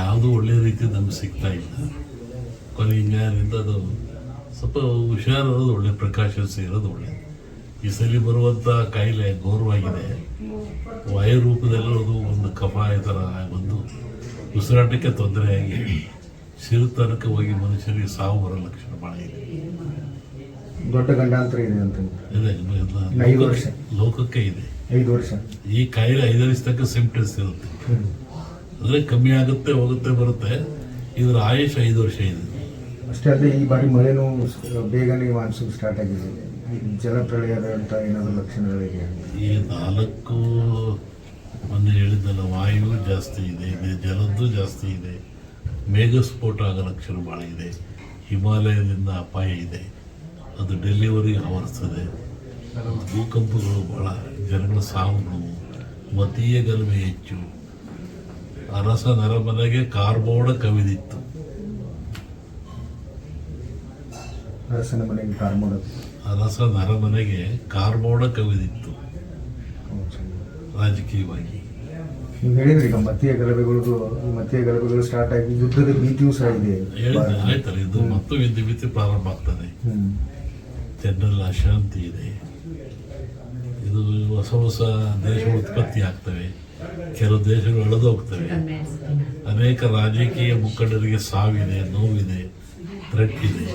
ಯಾವುದೂ ಒಳ್ಳೆ ರೀತಿ ನಮ್ಗೆ ಸಿಗ್ತಾ ಇಲ್ಲ. ಕೊನೆ ಹಿಂಗಾರಿಂದ ಅದು ಸ್ವಲ್ಪ ಹುಷಾರಿರೋದು ಒಳ್ಳೆ ಪ್ರಕಾಶ ಇರೋದು ಒಳ್ಳೆ ಈ ಸಲ ಬರುವಂಥ ಕಾಯಿಲೆ ಗೌರವಾಗಿದೆ ವಾಯು ರೂಪದಲ್ಲಿ ಅದು ಒಂದು ಕಫ ಈ ಥರ ಬಂದು ಉಸಿರಾಟಕ್ಕೆ ತೊಂದರೆಯಾಗಿ ಸಿರುತನಕ್ಕೆ ಹೋಗಿ ಮನುಷ್ಯರಿಗೆ ಸಾವು ಬರೋ ಲಕ್ಷಣ ಭಾಳ ಇದೆ. ದೊಡ್ಡ ಗಂಡಾಂತರ ಇದೆ ಅಂತ ಇದೆ. ಲೋಕಕ್ಕೆ ಇದೆ. ಐದು ವರ್ಷ. ಈ ಕಾಯಿಲೆ ಐದರಿಸ್ತಕ್ಕ ಸಿಂಪ್ಟಮ್ಸ್ ಇರುತ್ತೆ. ಅಂದರೆ ಕಮ್ಮಿ ಆಗುತ್ತೆ ಹೋಗುತ್ತೆ ಬರುತ್ತೆ. ಇದರ ಆಯುಷ್ ಐದು ವರ್ಷ ಇದೆ. ಅಷ್ಟೇ ಅಲ್ಲದೆ ಈ ಬಾರಿ ಮಳೆನೂ ಬೇಗನೆ ಮಾನ್ಸೂನ್ ಸ್ಟಾರ್ಟ್ ಆಗಿದೆ. ಜಲಪ್ರಳಯದಂಥ ಏನಾದರೂ ಲಕ್ಷಣಗಳಿಗೆ ಈ ನಾಲ್ಕು ಮೊನ್ನೆ ಹೇಳಿದ್ದಲ್ಲ ವಾಯು ಜಾಸ್ತಿ ಇದೆ ಇದೆ ಜಲದ್ದು ಜಾಸ್ತಿ ಇದೆ. ಮೇಘಸ್ಫೋಟ ಆಗೋ ಲಕ್ಷಣ ಭಾಳ ಇದೆ. ಹಿಮಾಲಯದಿಂದ ಅಪಾಯ ಇದೆ. ಅದು ಡೆಲ್ಲಿವರೆಗೆ ಆವರಿಸ್ತದೆ ಭೂಕಂಪಗಳು ಭಾಳ ಜನಗಳ ಸಾವುಗಳು ಮತೀಯ ಗಲಭೆ ಹೆಚ್ಚು. ಅರಸ ನರಮನೆಗೆ ಕಾರ್ಬೋಡ ಕವಿದಿತ್ತು. ಅರಸನ ಮನೆಗೆ ಕಾರ್ ಮಾಡೋದು ಅರಸ ನರಮನೆಗೆ ಕಾರ್ಬೋಡ ಕವಿದಿತ್ತು. ರಾಜಕೀಯವಾಗಿ. ನೀವು ಹೇಳಿದ್ರಿ ಈಗ ಮತೀಯ ಗಲಭೆಗಳಿಗೂ ಮತೀಯ ಗಲಭೆಗಳು ಸ್ಟಾರ್ಟ್ ಆಗಿ ಯುದ್ಧದ ಭೀತಿಯೂ ಸಹ ಇದೆ. ಆಯ್ತಲ್ಲ ಇದು ಮತ್ತು ವಿದ್ಯುತ್ ಭೀತಿ ಪ್ರಾರಂಭ ಆಗ್ತದೆ. ಹ್ಮ್. ಜನರಲ್ಲಿ ಅಶಾಂತಿ ಇದೆ. ಇದು ಹೊಸ ಹೊಸ ದೇಶ ಉತ್ಪತ್ತಿ ಆಗ್ತವೆ. ಕೆಲವು ದೇಶಗಳು ಅಳೆದೋಗ್ತವೆ ಹೋಗ್ತವೆ. ಅನೇಕ ರಾಜಕೀಯ ಮುಖಂಡರಿಗೆ ಸಾವಿದೆ ನೋವಿದೆ ಥ್ರೆಟ್ ಇದೆ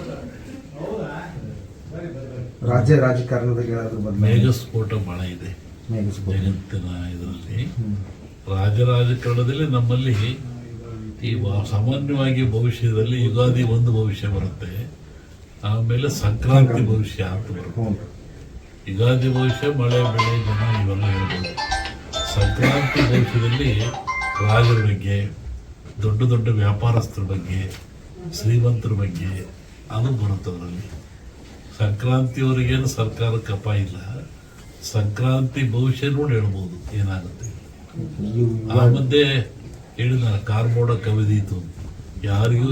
ರಾಜ್ಯ ರಾಜಕಾರಣದಲ್ಲಿ ಮೇಘಸ್ಫೋಟ ಬಹಳ ಇದೆ. ಜಗತ್ತಿನ ಇದರಲ್ಲಿ. ರಾಜ್ಯ ರಾಜಕಾರಣದಲ್ಲಿ ನಮ್ಮಲ್ಲಿ ಈ ಸಾಮಾನ್ಯವಾಗಿ ಭವಿಷ್ಯದಲ್ಲಿ ಯುಗಾದಿ ಒಂದು ಭವಿಷ್ಯ ಬರುತ್ತೆ. ಆಮೇಲೆ ಸಂಕ್ರಾಂತಿ ಭವಿಷ್ಯ ಅಂತ ಬರುತ್ತೆ. ಯುಗಾದಿ ಭವಿಷ್ಯ ಮಳೆ ಬೆಳೆ ಜನ ಇವೆಲ್ಲ ಹೇಳ್ಬೋದು. ಸಂಕ್ರಾಂತಿ ಭವಿಷ್ಯದಲ್ಲಿ ರಾಜರ ಬಗ್ಗೆ ದೊಡ್ಡ ದೊಡ್ಡ ವ್ಯಾಪಾರಸ್ಥರ ಬಗ್ಗೆ ಶ್ರೀಮಂತರ ಬಗ್ಗೆ ಅದು ಬರುತ್ತೆ ಅದರಲ್ಲಿ. ಸಂಕ್ರಾಂತಿಯವರಿಗೇನು ಸರ್ಕಾರ ಕಪ ಇಲ್ಲ. ಸಂಕ್ರಾಂತಿ ಭವಿಷ್ಯ ನೋಡಿ ಹೇಳ್ಬೋದು ಏನಾಗುತ್ತೆ. ಆ ಮಧ್ಯೆ ಹೇಳಿದ ಕಾರ್ಮೋಡ ಕವಿದೀತು ಯಾರಿಗೂ